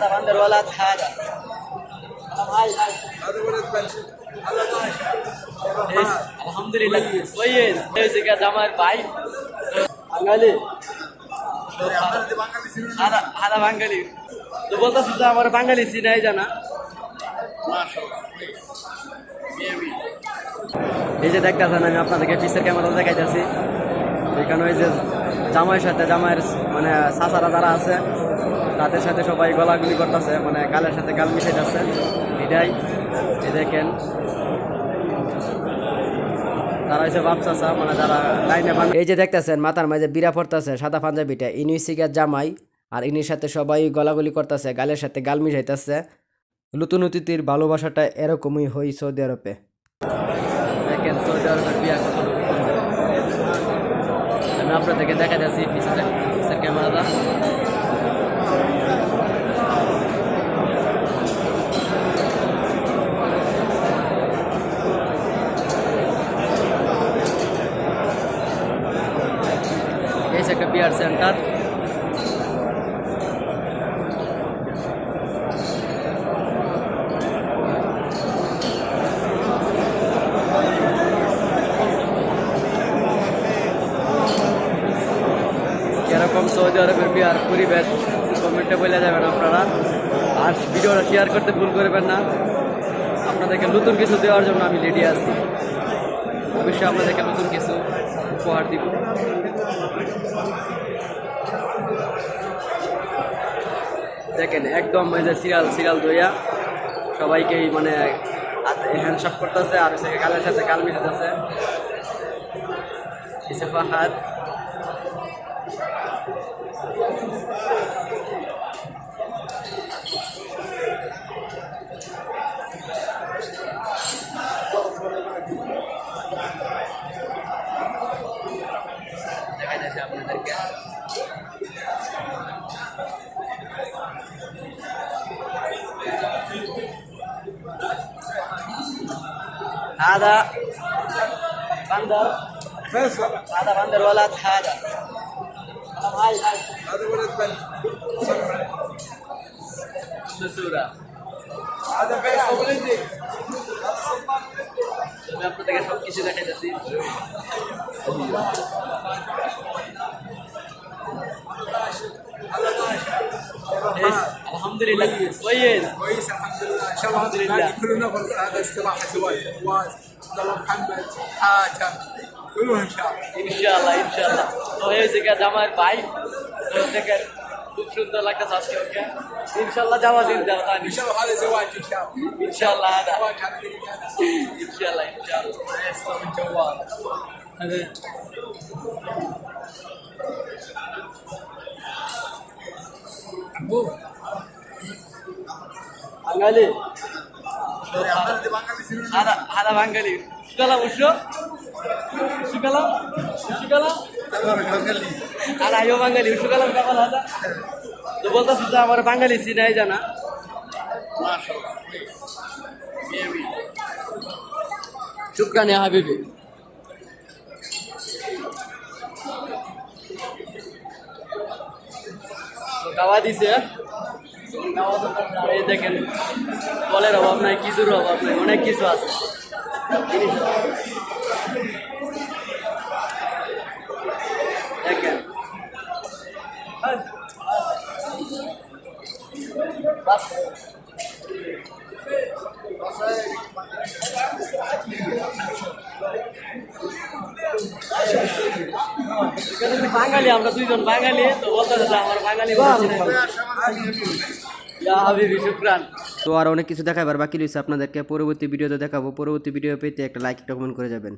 هذا عند الولد هذا هاي هاي إيش؟ الحمدلله كويس كويس كده জামাই ভাই বাঙালি هذا هذا বাঙালি তো বলতেছিস যে আমার বাঙালি চিনাই জানা এই যে দেখতেছেন আমি আপনাদেরকে পিসের ক্যামেরা দেখাইতেছি এখানে ওই যে জামাইয়ের সাথে জামাইয়ের মানে চাচারা যারা আছে তাদের সাথে সবাই গলাগুলি করতেছে মানে গালের সাথে গাল মিশাইতেছে এটাই এই দেখেন। তারা মানে এই যে দেখতেছেন, মাথার মাঝে বিরা পড়তেছে, সাদা পাঞ্জাবিটা, ইনি সিগার জামাই, আর ইনির সাথে সবাই গলাগলি করতেছে, গালের সাথে গাল মিশাইতেছে। নতুন অতিথির ভালোবাসাটা এরকমই হই সৌদি আরবে। দেখেন আপনাদেরকে দেখা যাচ্ছি একটা বিয়ার সেন্টার। কীরকম সৌদি আরবের বিয়ার পরিবেশ, কমেন্টে বলে যাবেন আপনারা। আর ভিডিওটা শেয়ার করতে ভুল করবেন না। আপনাদেরকে নতুন কিছু দেওয়ার জন্য আমি রেডি আছি। অবশ্যই আপনাদেরকে নতুন কিছু উপহার দিব। দেখেন, একদম এই যে সিরিয়াল সিরিয়াল দইয়া সবাইকেই মানে হ্যান্ডশপ করতেছে, আর সে কালের সাথে কাল মিশাতেছে। ইসে ফাহাদ هذا بندر هذا بندر ولد هذا هاي هاي هذا ولد بنت صورة هذا فيصل ولدي আমি আপনাদেরকে সব কিছু দেখাইতেছি الحمدلله كويس كويس الحمد لله ان شاء الله الحمد هذا لله. الباقي كلنا بر- هذا استراحه زواج فواز عبد الله محمد حاتم كلهم ان شاء الله ইনশাআল্লাহ ইনশাআল্লাহ তো এই জায়গা জামার ভাই তো দেখেন খুব সুন্দর লাগতেছে আজকে ওকে ইনশাআল্lah জামা দিন দেওয়া ان شاء الله هذا زواج ان شاء الله ইনশাআল্লাহ هذا زواج هذا اللي كان ইনশাআল্lah ইনশাআল্lah يسطا من جوال هذا عبود বাঙালি। আধা আধা বাঙালি। শুকালাম উৎস শুকালাম শুকালাম আর আইও বাঙালি শুকালাম কাপাল আদা তো বলতেছি তো আমার বাঙালি চিনাই জানা। শুক্রানি হাবিবি। গাওয়া দিছে। এই দেখেন বলের অভাব নাই কিছুর অভাব নাই, অনেক কিছু আছে। দেখেন। বাঙালি, আমরা দুইজন বাঙালি, তো বলতে আমার বাঙালি তো আর অনেক কিছু দেখাবার বাকি রয়েছে আপনাদেরকে। পরবর্তী ভিডিওতে দেখাবো। পরবর্তী ভিডিও পেতে একটা লাইক একটা কমেন্ট করে যাবেন।